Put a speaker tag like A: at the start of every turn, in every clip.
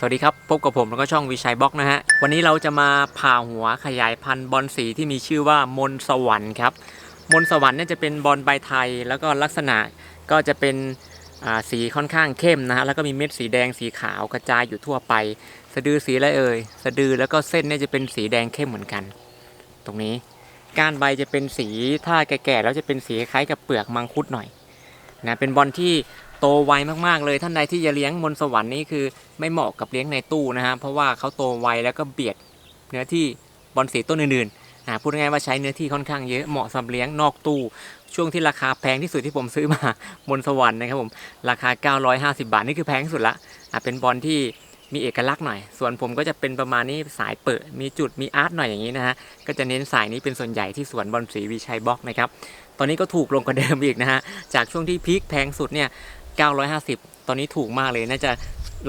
A: สวัสดีครับ พบกับผมแล้วก็ช่องวิชัยบล็อกนะฮะ วันนี้เราจะมาผ่าหัวขยายพันธุ์บอลสีที่มีชื่อว่ามนสวรรค์ครับ มนสวรรค์เนี่ยจะเป็นบอลใบไทย แล้วก็ลักษณะก็จะเป็นสีค่อนข้างเข้มนะฮะ แล้วก็มีเม็ดสีแดงสีขาวกระจายอยู่ทั่วไป สะดือสีอะไรเอ่ย สะดือแล้วก็เส้นเนี่ยจะเป็นสีแดงเข้มเหมือนกัน ตรงนี้ ก้านใบจะเป็นสีถ้าแก่ๆแล้วจะเป็นสีคล้ายกับเปลือกมังคุดหน่อยนะ เป็นบอลที่ โตไวมากๆเลยท่านใดที่จะเลี้ยงมนสวรรค์นี่คือไม่เหมาะกับเลี้ยงในตู้นะฮะเพราะว่าเขาโตไวแล้วก็เบียดเนื้อที่บอลสีต้นอื่นๆนะพูดง่ายๆว่าใช้เนื้อที่ค่อนข้างเยอะเหมาะสำหรับเลี้ยงนอกตู้ ช่วงที่ราคาแพงที่สุดที่ผมซื้อมามนสวรรค์นะครับผมราคา 950 บาทนี่คือแพงที่สุดละอะเป็นบอลที่มีเอกลักษณ์หน่อย ส่วนผมก็จะเป็นประมาณนี้สายเปิด มีจุด มีอาร์ตหน่อยอย่างนี้นะฮะ ก็จะเน้นสายนี้เป็นส่วนใหญ่ที่สวนบอลสีวิชัยบล็อกนะครับ ตอนนี้ก็ถูกลงกว่าเดิมอีกนะฮะ จากช่วงที่พีคแพงสุดเนี่ย 950 ตอนนี้ถูกมากเลยน่าจะ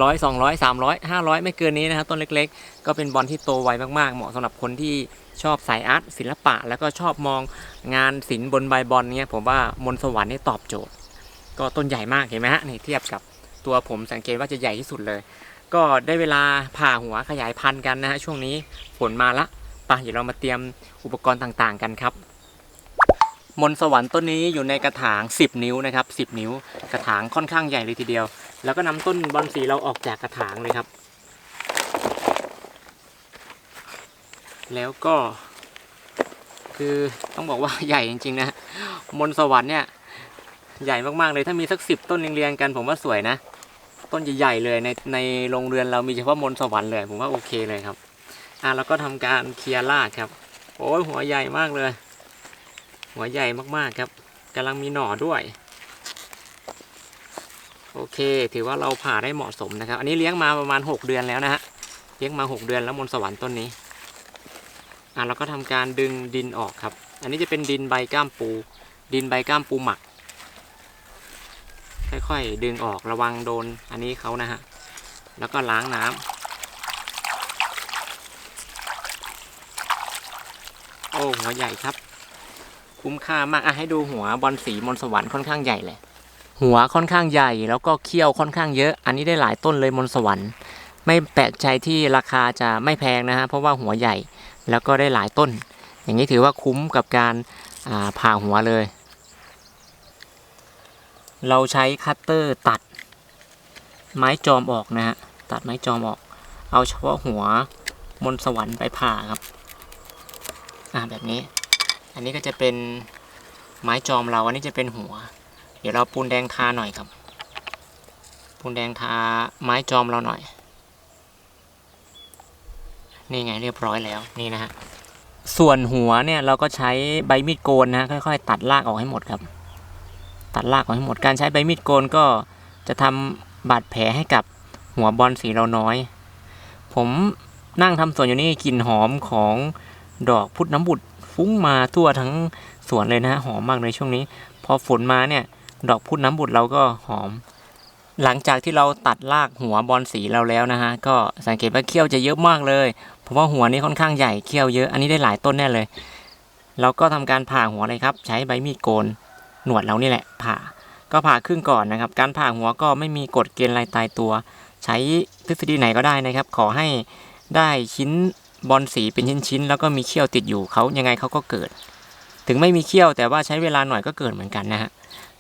A: ร้อยสองร้อยสามร้อยห้าร้อยไม่เกินนี้นะครับต้นเล็กๆ ก็เป็นบอลที่โตไวมากๆ เหมาะสำหรับคนที่ชอบสายอาร์ตศิลปะ แล้วก็ชอบมองงานศิลป์บนใบบอลเนี่ยผมว่ามนสวรรค์นี่ตอบโจทย์ ก็ต้นใหญ่มากเห็นไหมฮะนี่เทียบกับตัวผมสังเกตว่าจะใหญ่ที่สุดเลย ก็ได้เวลาผ่าหัวขยายพันธุ์กันนะฮะช่วงนี้ฝนมาละไปเดี๋ยวเรามาเตรียมอุปกรณ์ต่างๆกันครับ มนต์สวรรค์ต้นนี้อยู่ในกระถาง 10 นิ้วนะครับ 10 นิ้ว กระถางค่อนข้างใหญ่เลยทีเดียว แล้วก็นำต้นบอลสีเราออกจากกระถางเลยครับ แล้วก็ คือต้องบอกว่าใหญ่จริงๆนะ มนต์สวรรค์เนี่ยใหญ่มากๆเลยถ้ามีสักสิบต้นเรียงๆกันผมว่าสวยนะ ต้นใหญ่ๆเลยในในโรงเรือนเรามีเฉพาะมนต์สวรรค์เลยผมว่าโอเคเลยครับ อะแล้วก็ทำการเคลียร์รากครับ โอ้ยหัวใหญ่มากเลย หัวใหญ่มากๆครับกำลังมีหน่อด้วย โอเค ถือว่าเราผ่าได้เหมาะสมนะครับ อันนี้เลี้ยงมาประมาณ 6 เดือนแล้วนะฮะเลี้ยงมา 6 เดือนแล้วมนสวรรค์ต้นนี้อะเราก็ทำการดึงดินออกครับ อันนี้จะเป็นดินใบก้ามปู ดินใบก้ามปูหมัก ค่อยๆดึงออกระวังโดนอันนี้เขานะฮะแล้วก็ล้างน้ำโอ้หัวใหญ่ครับ คุ้มค่ามากอะให้ดูหัวบอลสีมนสวรรค์ค่อนข้างใหญ่เลย หัวค่อนข้างใหญ่แล้วก็เขี้ยวค่อนข้างเยอะ อันนี้ได้หลายต้นเลยมนสวรรค์ ไม่แปลกใจที่ราคาจะไม่แพงนะฮะเพราะว่าหัวใหญ่แล้วก็ได้หลายต้น อย่างนี้ถือว่าคุ้มกับการาผ่าหัวเลย เราใช้คัตเตอร์ตัดไม้จอมออกนะฮะตัดไม้จอมออก เอาเฉพาะหัวมนสวรรค์ไปผ่าครับ อ่าแบบนี้ อันนี้ก็จะเป็นไม้จอมเรา อันนี้จะเป็นหัว เดี๋ยวเราปูนแดงทาหน่อยครับ ปูนแดงทาไม้จอมเราหน่อย นี่ไงเรียบร้อยแล้วนี่นะฮะ ส่วนหัวเนี่ยเราก็ใช้ใบมีดโกนนะค่อยๆ ตัดรากออกให้หมดครับ ตัดรากออกให้หมด การใช้ใบมีดโกนก็จะทำบาดแผลให้กับหัวบอลสีเราน้อย ผมนั่งทำสวนอยู่นี่กลิ่นหอมของดอกพุทธน้ำบุตร ฟุ้งมาทั่วทั้งสวนเลยนะฮะหอมมากในช่วงนี้ พอฝนมาเนี่ย ดอกพุทธน้ำบุตรเราก็หอม หลังจากที่เราตัดรากหัวบอลสีเราแล้วนะฮะก็สังเกตว่าเขี้ยวจะเยอะมากเลย เพราะว่าหัวนี้ค่อนข้างใหญ่เขี้ยวเยอะอันนี้ได้หลายต้นแน่เลย เราก็ทำการผ่าหัวเลยครับ ใช้ใบมีดโกนหนวดเรานี่แหละ ผ่า ก็ผ่าครึ่งก่อนนะครับ การผ่าหัวก็ไม่มีกฎเกณฑ์อะไรตายตัว ใช้ทฤษฎีไหนก็ได้นะครับ ขอให้ได้ชิ้น บอลสีเป็นชิ้นๆแล้วก็มีเขี้ยวติดอยู่เขายังไงเขาก็เกิด ถึงไม่มีเขี้ยวแต่ว่าใช้เวลาหน่อยก็เกิดเหมือนกันนะฮะ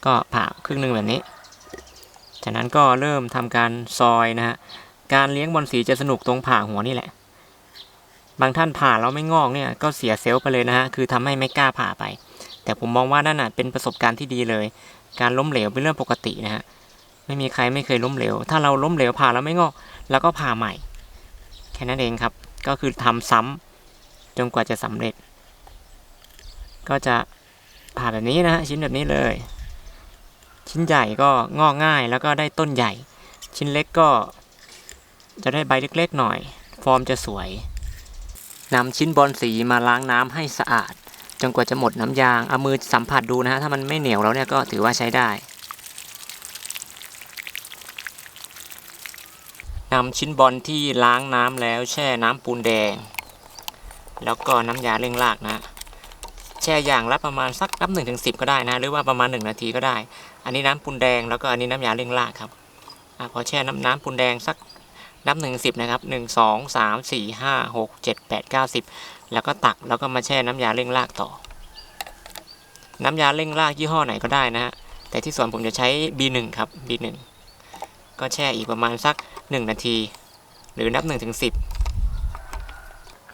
A: ก็ผ่าครึ่งหนึ่งแบบนี้ จากนั้นก็เริ่มทำการซอยนะฮะการเลี้ยงบอลสีจะสนุกตรงผ่าหัวนี่แหละ บางท่านผ่าแล้วไม่งอกเนี่ยก็เสียเซลล์ไปเลยนะฮะคือทำให้ไม่กล้าผ่าไป แต่ผมมองว่านั่นน่ะเป็นประสบการณ์ที่ดีเลย การล้มเหลวเป็นเรื่องปกตินะฮะไม่มีใครไม่เคยล้มเหลว ถ้าเราล้มเหลวผ่าแล้วไม่งอก แล้วก็ผ่าใหม่ แค่นั้นเองครับ ก็คือทำซ้ำจนกว่าจะสำเร็จ ก็จะผ่าแบบนี้นะฮะชิ้นแบบนี้เลย ชิ้นใหญ่ก็งอกง่ายแล้วก็ได้ต้นใหญ่ ชิ้นเล็กก็จะได้ใบเล็กๆหน่อย ฟอร์มจะสวยนำชิ้นบอลสีมาล้างน้ำให้สะอาด จนกว่าจะหมดน้ำยางเอามือสัมผัสดูนะฮะถ้ามันไม่เหนียวแล้วเนี่ยก็ถือว่าใช้ได้ นำชิ้นบอลที่ล้างน้ำแล้วแช่น้ำปูนแดง แล้วก็น้ำยาเร่งรากนะ แช่อย่างละประมาณสักนับหนึ่งถึงสิก็ได้นะ หรือว่าประมาณหนึ่งนาทีก็ได้ อันนี้น้ำปูนแดงแล้วก็อันนี้น้ำยาเร่งรากครับอพอแช่น้ำน้ำปูนแดงสักนับหนึ่งสิบนะครับหนึ่งสองสามสี่ห้าหกเจ็ดแปดเก้าสิบแล้วก็ตักแล้วก็มาแช่น้ำยาเร่งรากต่อ น้ำยาเร่งรากยี่ห้อไหนก็ได้นะฮะแต่ที่สวนผมจะใช้ B1 ครับ B1 ก็แช่อีกประมาณสัก 1 นาที หรือนับ1ถึง10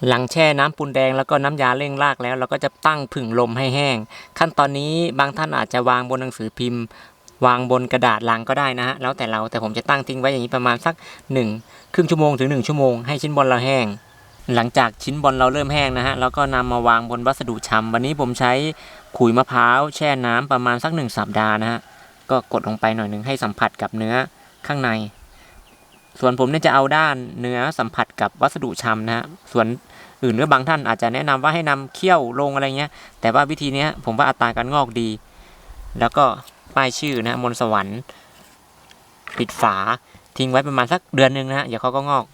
A: หลังแช่น้ำปูนแดงแล้วก็น้ำยาเร่งรากแล้ว เราก็จะตั้งผึ่งลมให้แห้ง ขั้นตอนนี้บางท่านอาจจะวางบนหนังสือพิมพ์ วางบนกระดาษลังก็ได้นะฮะแล้วแต่เราแต่ผมจะตั้งทิ้งไว้อย่างนี้ประมาณสัก 1 ครึ่งชั่วโมงถึง 1 ชั่วโมงให้ชิ้นบอลเราแห้งหลังจากชิ้นบอลเราเริ่มแห้งนะฮะแล้วก็นำมาวางบนวัสดุชำวันนี้ผมใช้ขุยมะพร้าวแช่น้ำประมาณสักหนึ่งสัปดาห์นะฮะก็กดลงไปหน่อยหนึ่งให้สัมผัสกับเนื้อข้างใน ส่วนผมเนี่ยจะเอาด้านเนื้อสัมผัสกับวัสดุชำนะฮะส่วนอื่นก็บางท่านอาจจะแนะนำว่าให้นำเคี่ยวลงอะไรเงี้ย แต่ว่าวิธีนี้ผมว่าอัตราการงอกดี แล้วก็ป้ายชื่อนะมนสวรรค์ ปิดฝาทิ้งไว้ประมาณสักเดือนหนึ่งนะฮะเดี๋ยวเขาก็งอก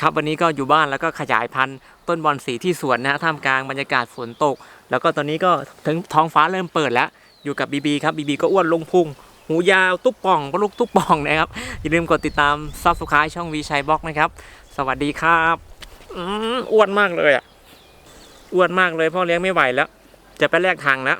A: ครับวันนี้ก็อยู่บ้านแล้วก็ขยายพันธุ์ต้นบอนสีที่สวนนะฮะท่ามกลางบรรยากาศฝนตก แล้วก็ตอนนี้ก็ถึงท้องฟ้าเริ่มเปิดแล้ว อยู่กับบีบีครับบีบีก็อ้วนลงพุง หูยาวตุ๊บป่องปลุกตุ๊บป่องนะครับ อย่าลืมกดติดตามซับสไครต์ช่องวีชัยบล็อกนะครับ สวัสดีครับอืมอ้วนมากเลยอะอ้วนมากเลยพ่อเลี้ยงไม่ไหวแล้ว จะไปแลกทางแล้ว